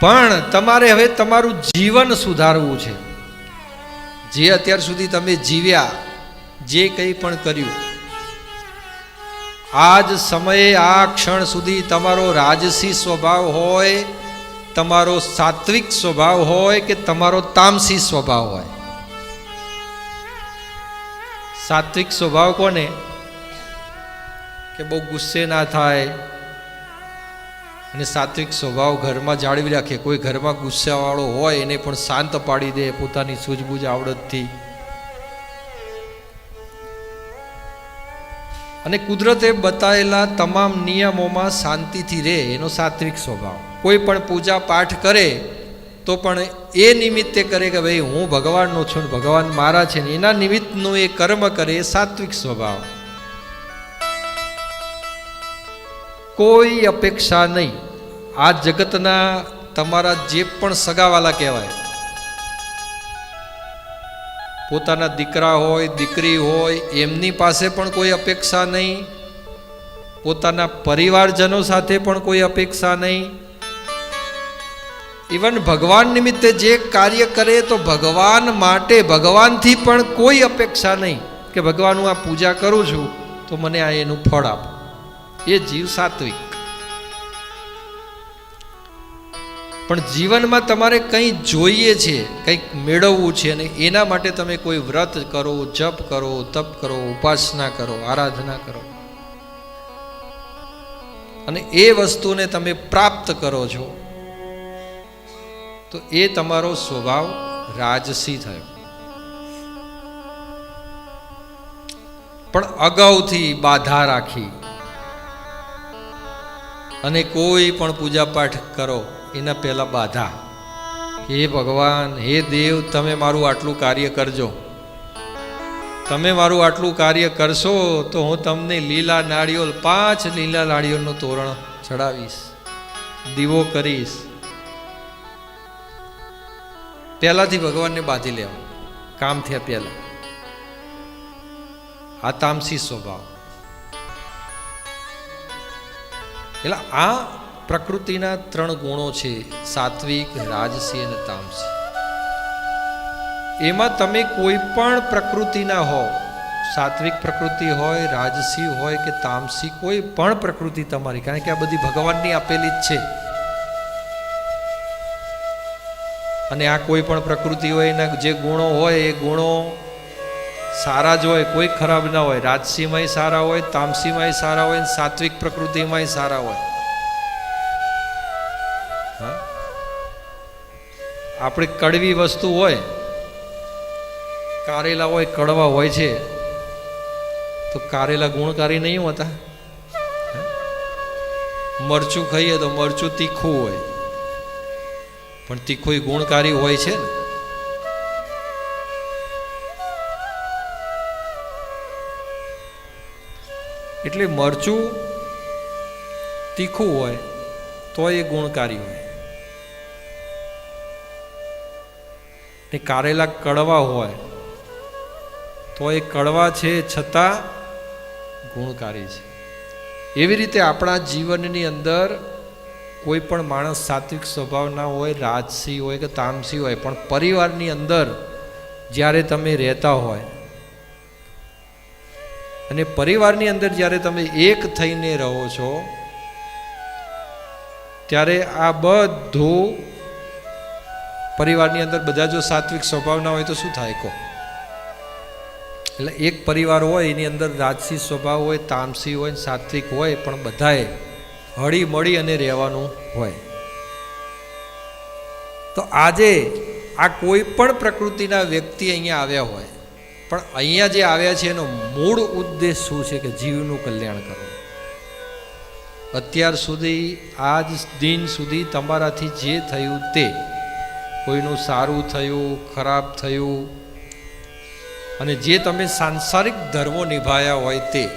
પણ તમારે હવે તમારું જીવન સુધારવું છે. જે અત્યાર સુધી તમે જીવ્યા, જે કંઈ પણ કર્યું, આજ સમયે આ ક્ષણ સુધી તમારો રાજસી સ્વભાવ હોય, તમારો સાત્વિક સ્વભાવ હોય કે તમારો તામસી સ્વભાવ હોય. સાત્વિક સ્વભાવ કોને? કે બહુ ગુસ્સે ના થાય અને સાત્વિક સ્વભાવ ઘરમાં જાળવી રાખે. કોઈ ઘરમાં ગુસ્સાવાળો હોય એને પણ શાંત પાડી દે પોતાની સૂઝબૂઝ આવડતથી. અને કુદરતે બતાવેલા તમામ નિયમોમાં શાંતિથી રહે એનો સાત્વિક સ્વભાવ. કોઈ પણ પૂજા પાઠ કરે તો પણ એ નિમિત્તે કરે કે ભાઈ હું ભગવાનનો છું ભગવાન મારા છે ને એના નિમિત્તનું એ કર્મ કરે એ સાત્વિક સ્વભાવ. કોઈ અપેક્ષા નહીં. આ જગતના તમારા જે પણ સગાવાલા કહેવાય. પોતાના દીકરા હોય, દીકરી હોય, એમની પાસે પણ કોઈ અપેક્ષા નહીં. પોતાના પરિવારજનો સાથે પણ કોઈ અપેક્ષા નહીં. ઇવન ભગવાન નિમિત્તે જે કાર્ય કરે તો ભગવાન માટે, ભગવાનથી પણ કોઈ અપેક્ષા નહીં કે ભગવાન હું આ પૂજા કરું છું, તો મને આ એનું ફળ આપો. એ જીવ સાત્વિક. પણ જીવનમાં તમારે કંઈ જોઈએ છે, કંઈક મેળવવું છે અને એના માટે તમે કોઈ વ્રત કરો, જપ કરો, તપ કરો, ઉપાસના કરો, આરાધના કરો. અને એ વસ્તુને તમે પ્રાપ્ત કરો છો, તો એ તમારો સ્વભાવ રાજસી થયો. પણ અગાઉથી બાધા રાખી અને કોઈ પણ પૂજા પાઠ કરો, એના પહેલાં બાધા. હે ભગવાન, હે દેવ, તમે મારું આટલું કાર્ય કરજો. તમે મારું આટલું કાર્ય કરશો તો હું તમને લીલા નાળિયેર, પાંચ લીલા નાળિયેરનું તોરણ ચડાવીશ, દીવો કરીશ. પહેલાથી ભગવાનને બાંધી લેવા કામ થયા પહેલા. આ તામસી સ્વભાવ. એટલે આ પ્રકૃતિના ત્રણ ગુણો છે, સાત્વિક, રાજસી અને તામસી. એમાં તમે કોઈ પણ પ્રકૃતિના હો, સાત્વિક પ્રકૃતિ હોય, રાજસી હોય કે તામસી, કોઈ પણ પ્રકૃતિ તમારી, કારણ કે આ બધી ભગવાનની આપેલી જ છે. અને આ કોઈ પણ પ્રકૃતિ હોય, એના જે ગુણો હોય, એ ગુણો સારા જ હોય, કોઈ ખરાબ ના હોય. રાજસીમાંય સારા હોય તામસીમાંય સારા હોય સાત્વિક પ્રકૃતિમાંય સારા હોય? આપણે કડવી વસ્તુ હોય, કારેલા હોય, કડવા હોય છે, તો કારેલા ગુણકારી નહીં હોતા. મરચું ખાઈએ તો મરચું તીખું હોય. પણ તીખું ગુણકારી હોય છે ને. એટલે મરચું તીખું હોય તો એ ગુણકારી હોય. ને કારેલા કડવા હોય તો એ કડવા છે છતાં ગુણકારી છે. એવી રીતે આપણા જીવનની અંદર કોઈ પણ માણસ સાત્વિક સ્વભાવના હોય, રાજસી હોય કે તામસી હોય, પણ પરિવારની અંદર જ્યારે તમે રહેતા હોય અને પરિવારની અંદર જ્યારે તમે એક થઈને રહો છો, ત્યારે આ બધું પરિવારની અંદર બધા જો સાત્વિક સ્વભાવના હોય તો શું થાય કહો? એટલે એક પરિવાર હોય, એની અંદર રાજસી સ્વભાવ હોય, તામસી હોય, સાત્વિક હોય, પણ બધાએ હળી મળી અને રહેવાનું હોય. તો આજે આ કોઈ પણ પ્રકૃતિના વ્યક્તિ અહીંયા આવ્યા હોય પણ અહીંયા જે આવ્યા છે એનો મૂળ ઉદ્દેશ શું છે કે જીવનું કલ્યાણ કરવું? અત્યાર સુધી, આજ દિન સુધી તમારાથી જે થયું તે, કોઈનું સારું થયું, ખરાબ થયું, અને જે તમે સાંસારિક ધર્મો નિભાયા હોય તે